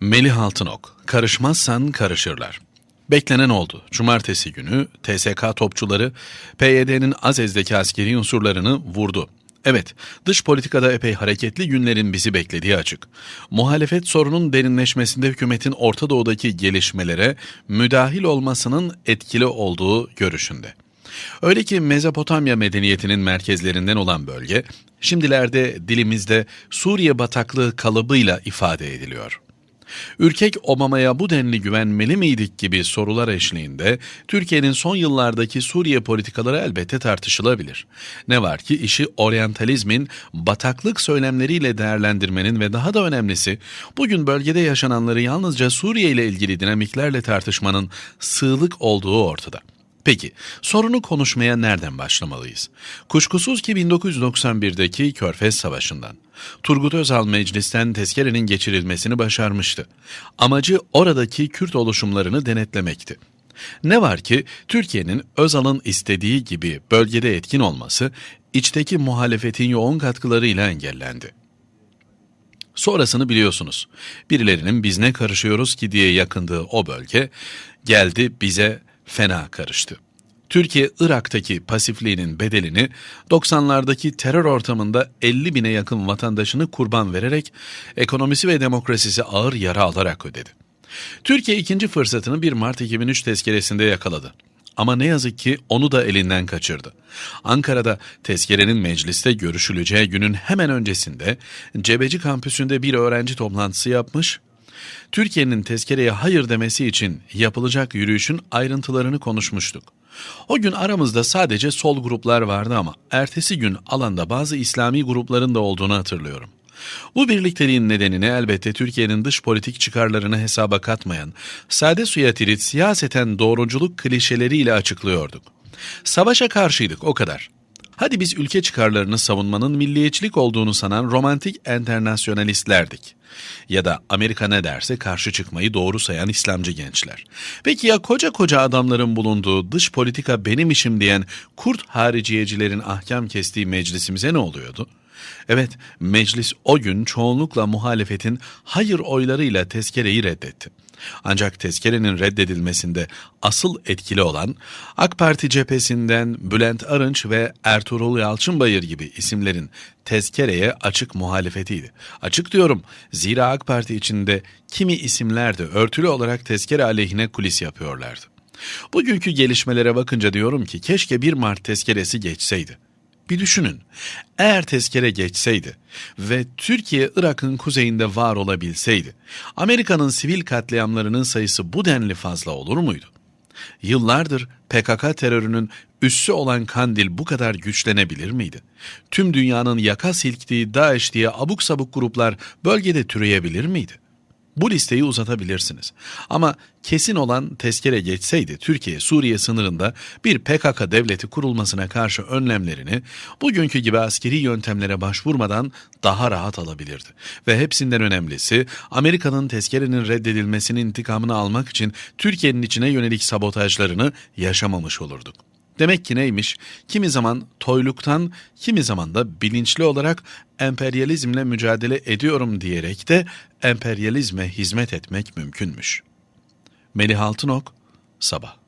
Melih Altınok, karışmazsan karışırlar. Beklenen oldu. Cumartesi günü TSK topçuları PYD'nin Azez'deki askeri unsurlarını vurdu. Evet, dış politikada epey hareketli günlerin bizi beklediği açık. Muhalefet sorunun derinleşmesinde hükümetin Orta Doğu'daki gelişmelere müdahil olmasının etkili olduğu görüşünde. Öyle ki Mezopotamya medeniyetinin merkezlerinden olan bölge, şimdilerde dilimizde Suriye bataklığı kalıbıyla ifade ediliyor. Ürkek Obama'ya bu denli güvenmeli miydik gibi sorular eşliğinde Türkiye'nin son yıllardaki Suriye politikaları elbette tartışılabilir. Ne var ki işi oryantalizmin bataklık söylemleriyle değerlendirmenin ve daha da önemlisi bugün bölgede yaşananları yalnızca Suriye ile ilgili dinamiklerle tartışmanın sığlık olduğu ortada. Peki, sorunu konuşmaya nereden başlamalıyız? Kuşkusuz ki 1991'deki Körfez Savaşı'ndan. Turgut Özal meclisten tezkerenin geçirilmesini başarmıştı. Amacı oradaki Kürt oluşumlarını denetlemekti. Ne var ki Türkiye'nin Özal'ın istediği gibi bölgede etkin olması içteki muhalefetin yoğun katkılarıyla engellendi. Sonrasını biliyorsunuz. Birilerinin biz ne karışıyoruz ki diye yakındığı o bölge geldi bize fena karıştı. Türkiye Irak'taki pasifliğinin bedelini 90'lardaki terör ortamında 50 bine yakın vatandaşını kurban vererek ekonomisi ve demokrasisi ağır yara alarak ödedi. Türkiye ikinci fırsatını 1 Mart 2003 tezkeresinde yakaladı. Ama ne yazık ki onu da elinden kaçırdı. Ankara'da tezkerenin mecliste görüşüleceği günün hemen öncesinde Cebeci kampüsünde bir öğrenci toplantısı yapmış Türkiye'nin tezkereye hayır demesi için yapılacak yürüyüşün ayrıntılarını konuşmuştuk. O gün aramızda sadece sol gruplar vardı ama ertesi gün alanda bazı İslami grupların da olduğunu hatırlıyorum. Bu birlikteliğin nedenini elbette Türkiye'nin dış politik çıkarlarını hesaba katmayan, sade suya tirit siyaseten doğruculuk klişeleriyle açıklıyorduk. Savaşa karşıydık o kadar. Hadi biz ülke çıkarlarını savunmanın milliyetçilik olduğunu sanan romantik enternasyonalistlerdik. Ya da Amerika ne derse karşı çıkmayı doğru sayan İslamcı gençler. Peki ya koca koca adamların bulunduğu dış politika benim işim diyen kurt hariciyecilerin ahkam kestiği meclisimize ne oluyordu? Evet, meclis o gün çoğunlukla muhalefetin hayır oylarıyla tezkereyi reddetti. Ancak tezkerenin reddedilmesinde asıl etkili olan AK Parti cephesinden Bülent Arınç ve Ertuğrul Yalçınbayır gibi isimlerin tezkereye açık muhalefetiydi. Açık diyorum zira AK Parti içinde kimi isimler de örtülü olarak tezkere aleyhine kulis yapıyorlardı. Bugünkü gelişmelere bakınca diyorum ki keşke 1 Mart tezkeresi geçseydi. Bir düşünün. Eğer tezkere geçseydi ve Türkiye Irak'ın kuzeyinde var olabilseydi, Amerika'nın sivil katliamlarının sayısı bu denli fazla olur muydu? Yıllardır PKK terörünün üssü olan Kandil bu kadar güçlenebilir miydi? Tüm dünyanın yaka silktiği DAEŞ diye abuk sabuk gruplar bölgede türeyebilir miydi? Bu listeyi uzatabilirsiniz. Ama kesin olan tezkere geçseydi Türkiye Suriye sınırında bir PKK devleti kurulmasına karşı önlemlerini bugünkü gibi askeri yöntemlere başvurmadan daha rahat alabilirdi. Ve hepsinden önemlisi Amerika'nın tezkerenin reddedilmesinin intikamını almak için Türkiye'nin içine yönelik sabotajlarını yaşamamış olurduk. Demek ki neymiş? Kimi zaman toyluktan, kimi zaman da bilinçli olarak emperyalizmle mücadele ediyorum diyerek de emperyalizme hizmet etmek mümkünmüş. Melih Altınok, Sabah